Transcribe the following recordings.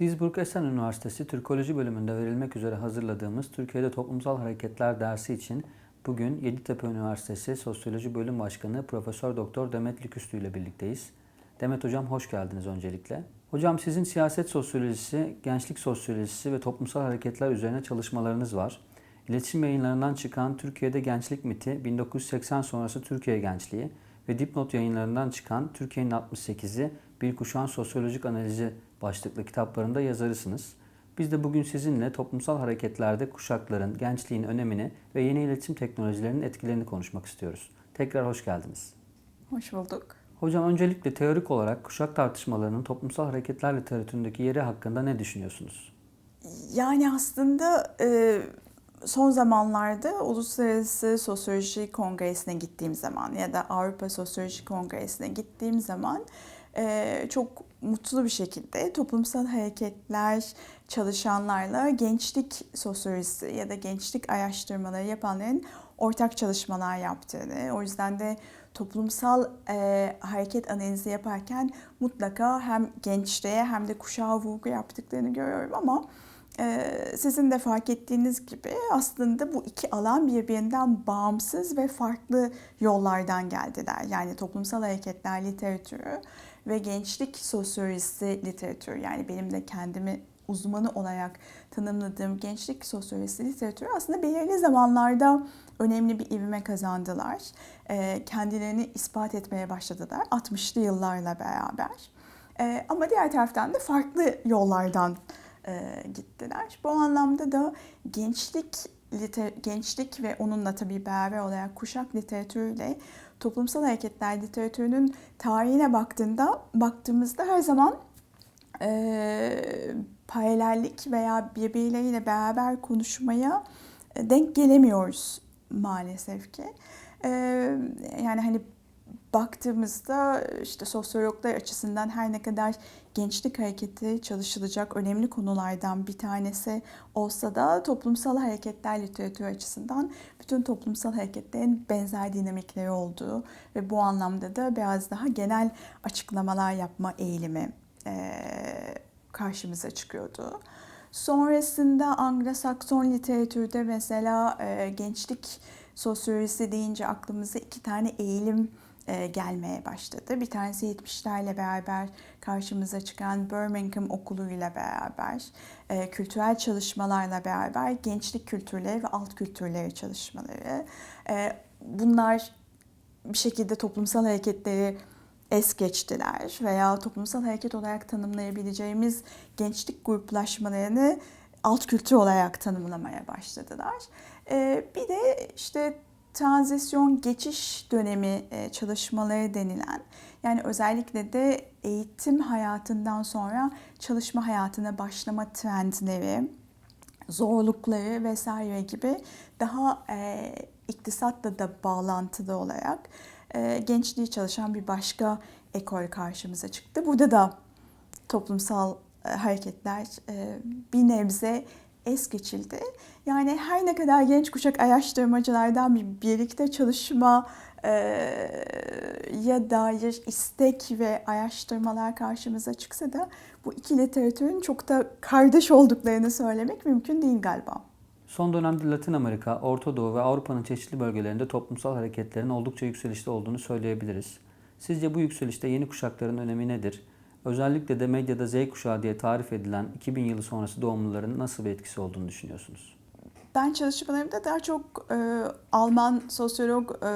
Duisburg Esen Üniversitesi Türkoloji bölümünde verilmek üzere hazırladığımız Türkiye'de Toplumsal Hareketler dersi için bugün Yeditepe Üniversitesi Sosyoloji Bölüm Başkanı Profesör Doktor Demet Lüküstü ile birlikteyiz. Demet Hocam hoş geldiniz öncelikle. Hocam sizin siyaset sosyolojisi, gençlik sosyolojisi ve toplumsal hareketler üzerine çalışmalarınız var. İletişim yayınlarından çıkan Türkiye'de Gençlik Miti, 1980 sonrası Türkiye Gençliği ve Dipnot yayınlarından çıkan Türkiye'nin 68'i Bir Kuşağın Sosyolojik Analizi başlıklı kitaplarında yazarısınız. Biz de bugün sizinle toplumsal hareketlerde kuşakların, gençliğin önemini ve yeni iletişim teknolojilerinin etkilerini konuşmak istiyoruz. Tekrar hoş geldiniz. Hoş bulduk. Hocam öncelikle teorik olarak kuşak tartışmalarının toplumsal hareketler literatüründeki yeri hakkında ne düşünüyorsunuz? Yani aslında e, son zamanlarda Uluslararası Sosyoloji Kongresi'ne gittiğim zaman ya da Avrupa Sosyoloji Kongresi'ne gittiğim zaman çok mutlu bir şekilde toplumsal hareketler çalışanlarla gençlik sosyolojisi ya da gençlik araştırmaları yapanların ortak çalışmalar yaptığını, o yüzden de toplumsal e, hareket analizi yaparken mutlaka hem gençliğe hem de kuşağa vurgu yaptıklarını görüyorum ama e, sizin de fark ettiğiniz gibi aslında bu iki alan birbirinden bağımsız ve farklı yollardan geldiler. Yani toplumsal hareketler literatürü ve gençlik sosyolojisi literatürü yani benim de kendimi uzmanı olarak tanımladığım gençlik sosyolojisi literatürü aslında belirli zamanlarda önemli bir ivme kazandılar. E, kendilerini ispat etmeye başladılar 60'lı yıllarla beraber. E, ama diğer taraftan da farklı yollardan e, gittiler. Bu anlamda da gençlik liter, gençlik ve onunla tabii beraber olarak kuşak literatürüyle toplumsal hareketler literatürünün tarihine baktığında baktığımızda her zaman e, paralellik veya birbirleriyle beraber konuşmaya denk gelemiyoruz maalesef ki. E, yani hani baktığımızda işte sosyologlar açısından her ne kadar gençlik hareketi çalışılacak önemli konulardan bir tanesi olsa da toplumsal hareketler literatürü açısından bütün toplumsal hareketlerin benzer dinamikleri olduğu ve bu anlamda da biraz daha genel açıklamalar yapma eğilimi karşımıza çıkıyordu. Sonrasında Anglo-Sakson literatürde mesela gençlik sosyolojisi deyince aklımıza iki tane eğilim gelmeye başladı. Bir tanesi 70'lerle beraber karşımıza çıkan Birmingham Okulu ile beraber, kültürel çalışmalarla beraber gençlik kültürleri ve alt kültürleri çalışmaları. Bunlar bir şekilde toplumsal hareketleri es geçtiler veya toplumsal hareket olarak tanımlayabileceğimiz gençlik gruplaşmalarını alt kültür olarak tanımlamaya başladılar. Bir de işte tranzisyon geçiş dönemi çalışmaları denilen yani özellikle de eğitim hayatından sonra çalışma hayatına başlama trendleri, zorlukları vesaire gibi daha e, iktisatla da bağlantılı olarak e, gençliği çalışan bir başka ekol karşımıza çıktı. Burada da toplumsal e, hareketler e, bir nebze es geçildi. Yani her ne kadar genç kuşak araştırmacılardan bir birlikte çalışma e, ya dair istek ve araştırmalar karşımıza çıksa da bu iki literatürün çok da kardeş olduklarını söylemek mümkün değil galiba. Son dönemde Latin Amerika, Orta Doğu ve Avrupa'nın çeşitli bölgelerinde toplumsal hareketlerin oldukça yükselişte olduğunu söyleyebiliriz. Sizce bu yükselişte yeni kuşakların önemi nedir? Özellikle de medyada Z kuşağı diye tarif edilen 2000 yılı sonrası doğumluların nasıl bir etkisi olduğunu düşünüyorsunuz? Ben çalışmalarımda daha çok e, Alman sosyolog e,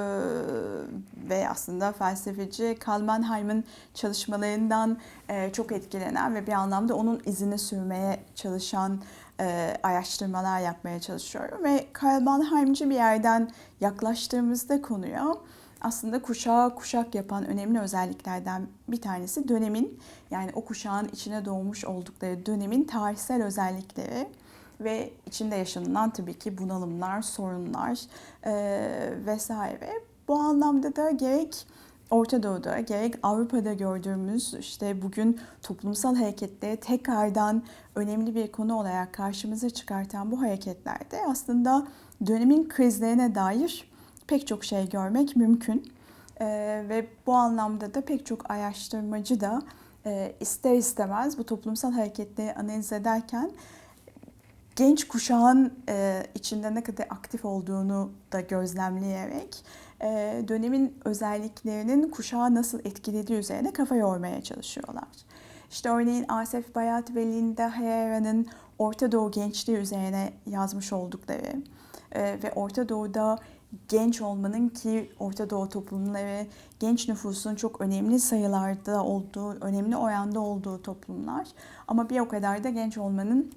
ve aslında felsefeci Karl Mannheim'ın çalışmalarından e, çok etkilenen ve bir anlamda onun izini sürmeye çalışan e, araştırmalar yapmaya çalışıyorum. Ve Karl Mannheim'ci bir yerden yaklaştığımızda konuya aslında kuşağı kuşak yapan önemli özelliklerden bir tanesi dönemin yani o kuşağın içine doğmuş oldukları dönemin tarihsel özellikleri ve içinde yaşanılan tabii ki bunalımlar, sorunlar e, vesaire. Bu anlamda da gerek Orta Doğu'da gerek Avrupa'da gördüğümüz işte bugün toplumsal hareketleri tekrardan önemli bir konu olarak karşımıza çıkartan bu hareketlerde aslında dönemin krizlerine dair pek çok şey görmek mümkün. Ee, ve bu anlamda da pek çok araştırmacı da e, ister istemez bu toplumsal hareketleri analiz ederken genç kuşağın e, içinde ne kadar aktif olduğunu da gözlemleyerek e, dönemin özelliklerinin kuşağı nasıl etkilediği üzerine kafa yormaya çalışıyorlar. İşte örneğin Asef Bayat ve Linda Herrera'nın Orta Doğu gençliği üzerine yazmış oldukları e, ve Orta Doğu'da genç olmanın ki Orta Doğu toplumları genç nüfusun çok önemli sayılarda olduğu, önemli oranda olduğu toplumlar. Ama bir o kadar da genç olmanın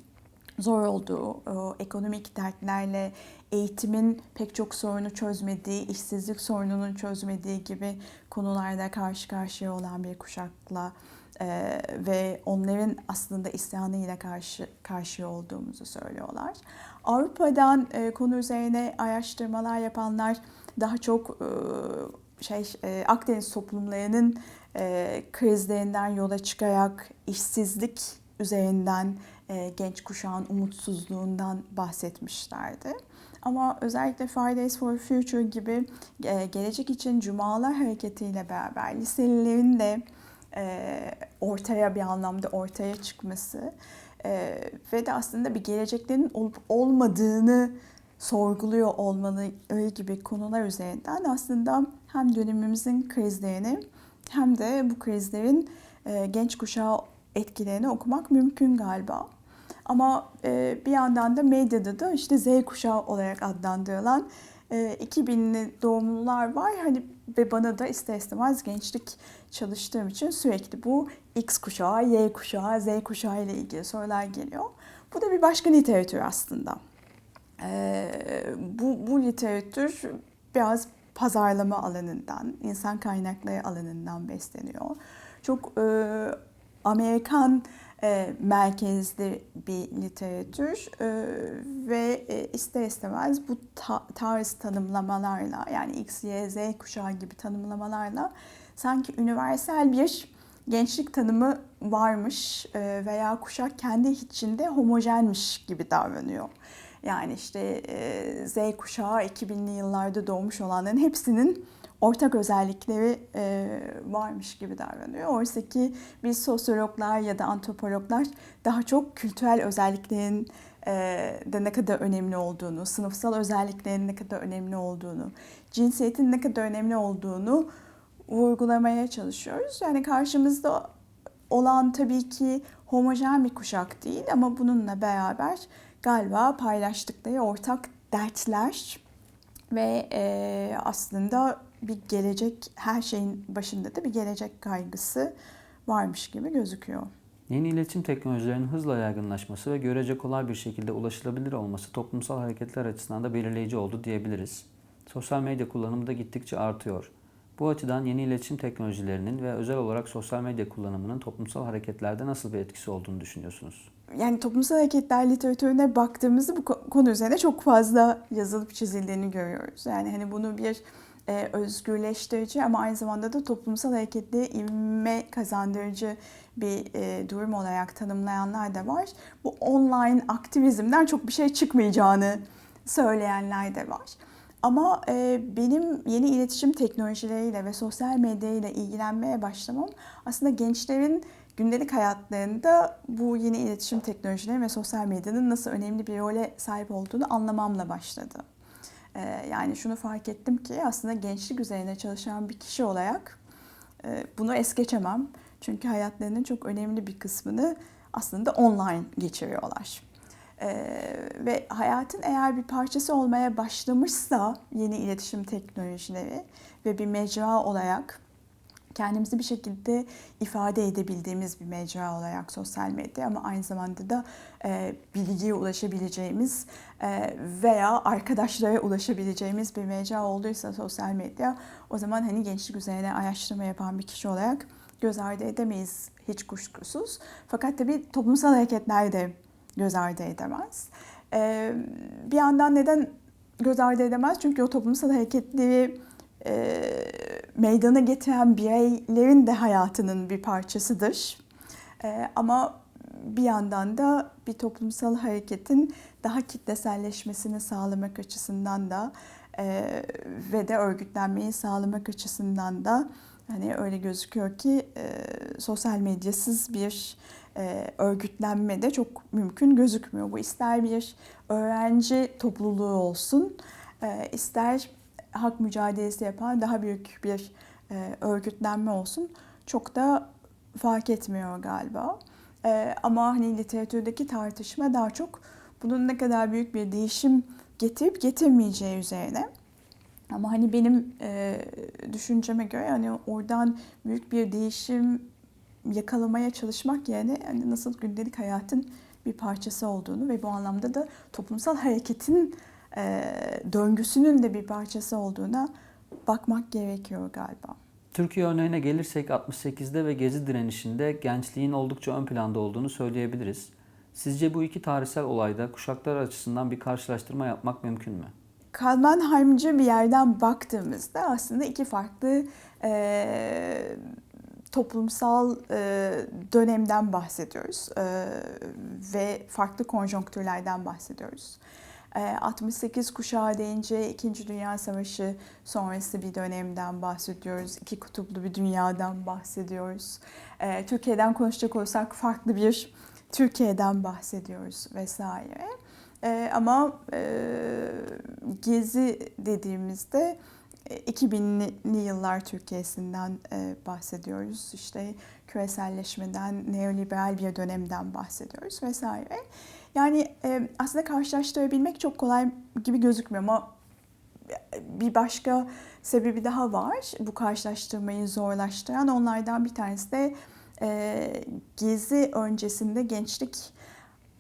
zor olduğu, e, ekonomik dertlerle, eğitimin pek çok sorunu çözmediği, işsizlik sorununun çözmediği gibi konularda karşı karşıya olan bir kuşakla e, ve onların aslında isyanıyla karşı karşıya olduğumuzu söylüyorlar. Avrupa'dan e, konu üzerine araştırmalar yapanlar daha çok e, şey e, Akdeniz toplumlarının e, krizlerinden yola çıkarak işsizlik üzerinden e, genç kuşağın umutsuzluğundan bahsetmişlerdi. Ama özellikle Fridays for Future gibi e, gelecek için Cumalar hareketiyle beraber liselilerin de e, ortaya bir anlamda ortaya çıkması e, ve de aslında bir geleceklerin olup olmadığını sorguluyor olmaları gibi konular üzerinden aslında hem dönemimizin krizlerini hem de bu krizlerin e, genç kuşağı etkilerini okumak mümkün galiba. Ama e, bir yandan da medyada da işte Z kuşağı olarak adlandırılan e, 2000'li doğumlular var. Hani ve bana da ister istemez gençlik çalıştığım için sürekli bu X kuşağı, Y kuşağı, Z kuşağı ile ilgili sorular geliyor. Bu da bir başka literatür aslında. E, bu, bu literatür biraz pazarlama alanından, insan kaynakları alanından besleniyor. Çok e, Amerikan e, merkezli bir literatür e, ve e, ister istemez bu ta, tarz tanımlamalarla yani X, Y, Z kuşağı gibi tanımlamalarla sanki üniversal bir gençlik tanımı varmış e, veya kuşak kendi içinde homojenmiş gibi davranıyor. Yani işte e, Z kuşağı 2000'li yıllarda doğmuş olanların hepsinin ortak özellikleri e, varmış gibi davranıyor. Oysa ki biz sosyologlar ya da antropologlar daha çok kültürel özelliklerin de ne kadar önemli olduğunu, sınıfsal özelliklerin ne kadar önemli olduğunu, cinsiyetin ne kadar önemli olduğunu vurgulamaya çalışıyoruz. Yani karşımızda olan tabii ki homojen bir kuşak değil ama bununla beraber galiba paylaştıkları ortak dertler ve e, aslında bir gelecek, her şeyin başında da bir gelecek kaygısı varmış gibi gözüküyor. Yeni iletişim teknolojilerinin hızla yaygınlaşması ve görece kolay bir şekilde ulaşılabilir olması toplumsal hareketler açısından da belirleyici oldu diyebiliriz. Sosyal medya kullanımı da gittikçe artıyor. Bu açıdan yeni iletişim teknolojilerinin ve özel olarak sosyal medya kullanımının toplumsal hareketlerde nasıl bir etkisi olduğunu düşünüyorsunuz? Yani toplumsal hareketler literatürüne baktığımızda bu konu üzerine çok fazla yazılıp çizildiğini görüyoruz. Yani hani bunu bir e, özgürleştirici ama aynı zamanda da toplumsal hareketliğe ivme kazandırıcı bir e, durum olarak tanımlayanlar da var. Bu online aktivizmden çok bir şey çıkmayacağını söyleyenler de var. Ama e, benim yeni iletişim teknolojileriyle ve sosyal medyayla ilgilenmeye başlamam aslında gençlerin gündelik hayatlarında bu yeni iletişim teknolojileri ve sosyal medyanın nasıl önemli bir role sahip olduğunu anlamamla başladı. E, yani şunu fark ettim ki aslında gençlik üzerine çalışan bir kişi olarak e, bunu es geçemem. Çünkü hayatlarının çok önemli bir kısmını aslında online geçiriyorlar. Ee, ve hayatın eğer bir parçası olmaya başlamışsa yeni iletişim teknolojileri ve bir mecra olarak kendimizi bir şekilde ifade edebildiğimiz bir mecra olarak sosyal medya ama aynı zamanda da e, bilgiye ulaşabileceğimiz e, veya arkadaşlara ulaşabileceğimiz bir mecra olduysa sosyal medya o zaman hani gençlik üzerine araştırma yapan bir kişi olarak göz ardı edemeyiz hiç kuşkusuz. Fakat tabii toplumsal hareketler de göz ardı edemez. Ee, bir yandan neden göz ardı edemez? Çünkü o toplumsal hareketleri e, meydana getiren bireylerin de hayatının bir parçasıdır. E, ama bir yandan da bir toplumsal hareketin daha kitleselleşmesini sağlamak açısından da e, ve de örgütlenmeyi sağlamak açısından da Hani öyle gözüküyor ki e, sosyal medyasız bir örgütlenme de çok mümkün gözükmüyor. Bu ister bir öğrenci topluluğu olsun, e, ister hak mücadelesi yapan daha büyük bir e, örgütlenme olsun çok da fark etmiyor galiba. E, ama hani literatürdeki tartışma daha çok bunun ne kadar büyük bir değişim getirip getirmeyeceği üzerine. Ama hani benim e, düşünceme göre hani oradan büyük bir değişim yakalamaya çalışmak yerine hani nasıl gündelik hayatın bir parçası olduğunu ve bu anlamda da toplumsal hareketin e, döngüsünün de bir parçası olduğuna bakmak gerekiyor galiba. Türkiye örneğine gelirsek 68'de ve Gezi direnişinde gençliğin oldukça ön planda olduğunu söyleyebiliriz. Sizce bu iki tarihsel olayda kuşaklar açısından bir karşılaştırma yapmak mümkün mü? Kalmanheimci bir yerden baktığımızda aslında iki farklı e, toplumsal e, dönemden bahsediyoruz e, ve farklı konjonktürlerden bahsediyoruz. E, 68 kuşağı deyince İkinci Dünya Savaşı sonrası bir dönemden bahsediyoruz. İki kutuplu bir dünyadan bahsediyoruz. E, Türkiye'den konuşacak olursak farklı bir Türkiye'den bahsediyoruz vesaire. E, ama e, gezi dediğimizde 2000'li yıllar Türkiye'sinden e, bahsediyoruz. İşte küreselleşmeden, neoliberal bir dönemden bahsediyoruz vesaire. Yani e, aslında karşılaştırabilmek çok kolay gibi gözükmüyor ama bir başka sebebi daha var. Bu karşılaştırmayı zorlaştıran onlardan bir tanesi de e, gezi öncesinde gençlik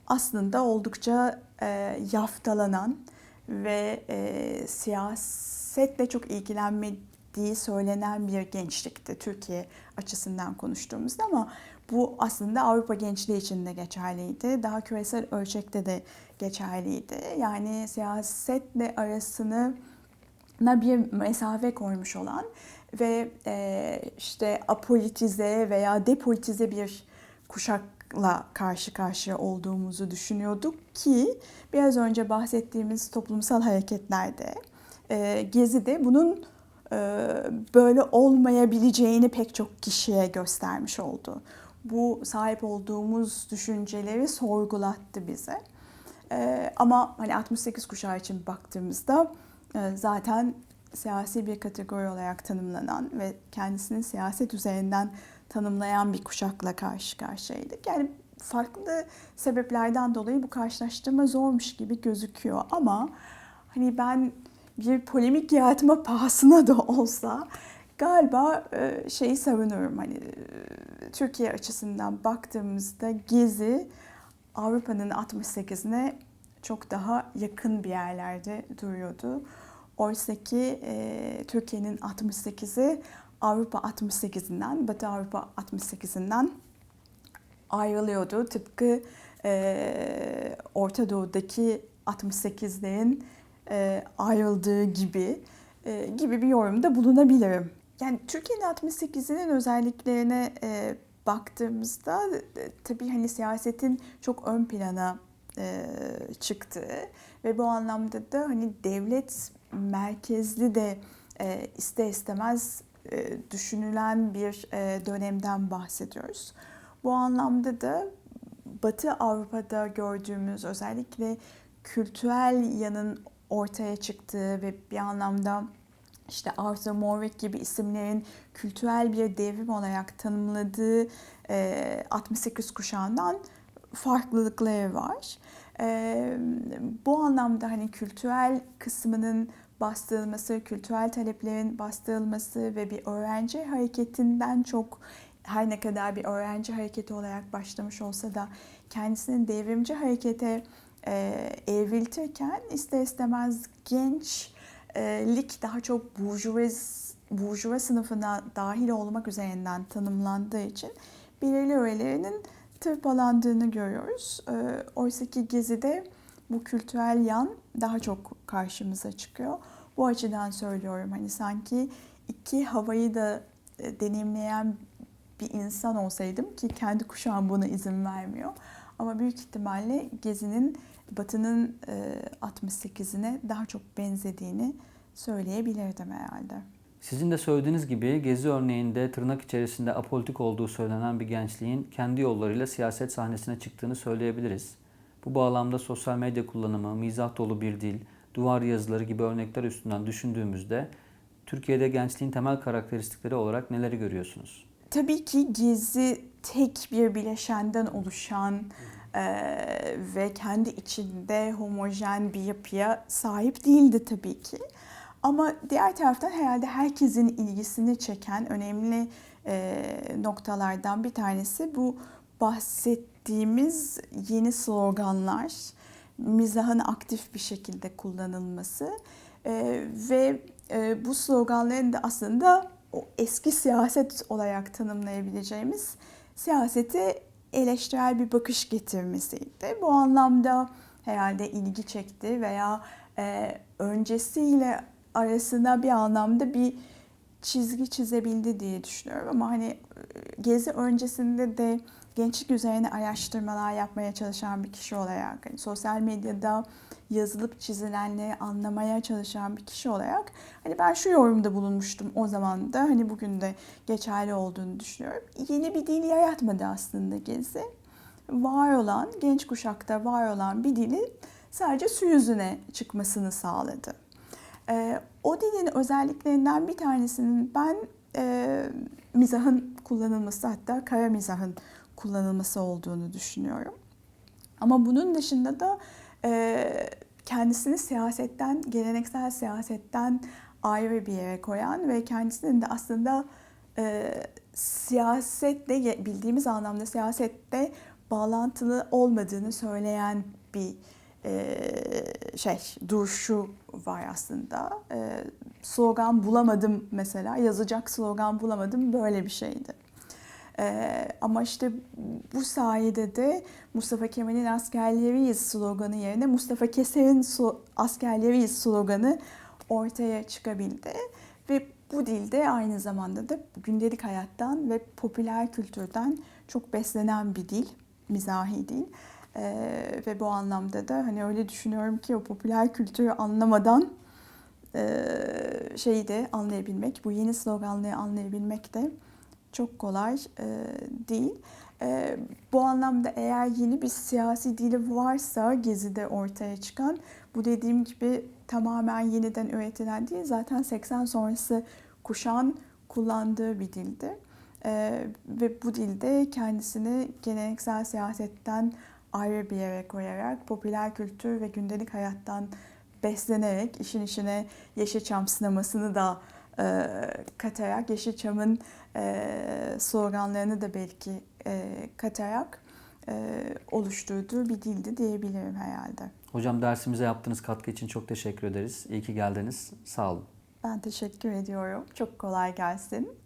aslında oldukça yaftalanan ve e, siyasetle çok ilgilenmediği söylenen bir gençlikti Türkiye açısından konuştuğumuzda ama bu aslında Avrupa gençliği için de geçerliydi. Daha küresel ölçekte de geçerliydi. Yani siyasetle arasını bir mesafe koymuş olan ve e, işte apolitize veya depolitize bir kuşakla karşı karşıya olduğumuzu düşünüyorduk ki biraz önce bahsettiğimiz toplumsal hareketlerde e, Gezi'de bunun e, böyle olmayabileceğini pek çok kişiye göstermiş oldu. Bu sahip olduğumuz düşünceleri sorgulattı bize. E, ama hani 68 kuşağı için baktığımızda e, zaten siyasi bir kategori olarak tanımlanan ve kendisini siyaset üzerinden tanımlayan bir kuşakla karşı karşıyaydık. Yani farklı sebeplerden dolayı bu karşılaştırma zormuş gibi gözüküyor ama hani ben bir polemik yaratma pahasına da olsa galiba şeyi savunurum hani Türkiye açısından baktığımızda Gezi Avrupa'nın 68'ine çok daha yakın bir yerlerde duruyordu. Oysa ki e, Türkiye'nin 68'i Avrupa 68'inden, Batı Avrupa 68'inden ayrılıyordu. Tıpkı e, Orta Doğu'daki 68'lerin e, ayrıldığı gibi e, gibi bir yorumda bulunabilirim. Yani Türkiye'nin 68'inin özelliklerine e, baktığımızda e, tabii hani siyasetin çok ön plana e, çıktı ve bu anlamda da hani devlet merkezli de e, ister istemez e, düşünülen bir e, dönemden bahsediyoruz. Bu anlamda da Batı Avrupa'da gördüğümüz özellikle kültürel yanın ortaya çıktığı ve bir anlamda işte Arthur Morwick gibi isimlerin kültürel bir devrim olarak tanımladığı e, 68 kuşağından farklılıkları var. E, bu anlamda hani kültürel kısmının bastırılması, kültürel taleplerin bastırılması ve bir öğrenci hareketinden çok her ne kadar bir öğrenci hareketi olarak başlamış olsa da kendisinin devrimci harekete e, evriltirken ister istemez gençlik daha çok burjuvazi burjuva sınıfına dahil olmak üzerinden tanımlandığı için belirli öğelerinin tırpalandığını görüyoruz. E, Oysa ki Gezi'de bu kültürel yan daha çok karşımıza çıkıyor. Bu açıdan söylüyorum hani sanki iki havayı da e, deneyimleyen bir insan olsaydım ki kendi kuşağım buna izin vermiyor. Ama büyük ihtimalle Gezi'nin Batı'nın 68'ine daha çok benzediğini söyleyebilirdim herhalde. Sizin de söylediğiniz gibi Gezi örneğinde tırnak içerisinde apolitik olduğu söylenen bir gençliğin kendi yollarıyla siyaset sahnesine çıktığını söyleyebiliriz. Bu bağlamda sosyal medya kullanımı, mizah dolu bir dil, duvar yazıları gibi örnekler üstünden düşündüğümüzde Türkiye'de gençliğin temel karakteristikleri olarak neleri görüyorsunuz? Tabii ki Gezi tek bir bileşenden oluşan eee, ve kendi içinde homojen bir yapıya sahip değildi tabii ki. Ama diğer taraftan herhalde herkesin ilgisini çeken önemli eee, noktalardan bir tanesi bu bahsettiğimiz yeni sloganlar, mizahın aktif bir şekilde kullanılması Eee, ve eee, bu sloganların da aslında o eski siyaset olarak tanımlayabileceğimiz siyasete eleştirel bir bakış getirmesiydi. Bu anlamda herhalde ilgi çekti veya e, öncesiyle arasında bir anlamda bir çizgi çizebildi diye düşünüyorum. Ama hani e, gezi öncesinde de gençlik üzerine araştırmalar yapmaya çalışan bir kişi olarak, hani sosyal medyada yazılıp çizilenleri anlamaya çalışan bir kişi olarak hani ben şu yorumda bulunmuştum o zaman da hani bugün de geçerli olduğunu düşünüyorum. Yeni bir dil yaratmadı aslında Gezi. Var olan, genç kuşakta var olan bir dili sadece su yüzüne çıkmasını sağladı. Ee, o dilin özelliklerinden bir tanesinin ben e, mizahın kullanılması hatta kara mizahın kullanılması olduğunu düşünüyorum. Ama bunun dışında da e, kendisini siyasetten, geleneksel siyasetten ayrı bir yere koyan ve kendisinin de aslında e, siyasetle bildiğimiz anlamda siyasette bağlantılı olmadığını söyleyen bir e, şey duruşu var aslında. E, slogan bulamadım mesela yazacak slogan bulamadım böyle bir şeydi. Ee, ama işte bu sayede de Mustafa Kemal'in askerleriyiz sloganı yerine Mustafa Keser'in askerleriyiz sloganı ortaya çıkabildi. Ve bu dilde aynı zamanda da gündelik hayattan ve popüler kültürden çok beslenen bir dil, mizahi dil. Ee, ve bu anlamda da hani öyle düşünüyorum ki o popüler kültürü anlamadan e, şeyi de anlayabilmek, bu yeni sloganlığı anlayabilmek de çok kolay e, değil. E, bu anlamda eğer yeni bir siyasi dili varsa Gezi'de ortaya çıkan, bu dediğim gibi tamamen yeniden üretilen değil, zaten 80 sonrası kuşağın kullandığı bir dildi. E, ve bu dilde kendisini geleneksel siyasetten ayrı bir yere koyarak, popüler kültür ve gündelik hayattan beslenerek, işin içine Yeşilçam sinemasını da e, katarak, Yeşilçam'ın e, sloganlarını da belki e, katarak e, oluşturduğu bir dildi diyebilirim herhalde. Hocam dersimize yaptığınız katkı için çok teşekkür ederiz. İyi ki geldiniz. Sağ olun. Ben teşekkür ediyorum. Çok kolay gelsin.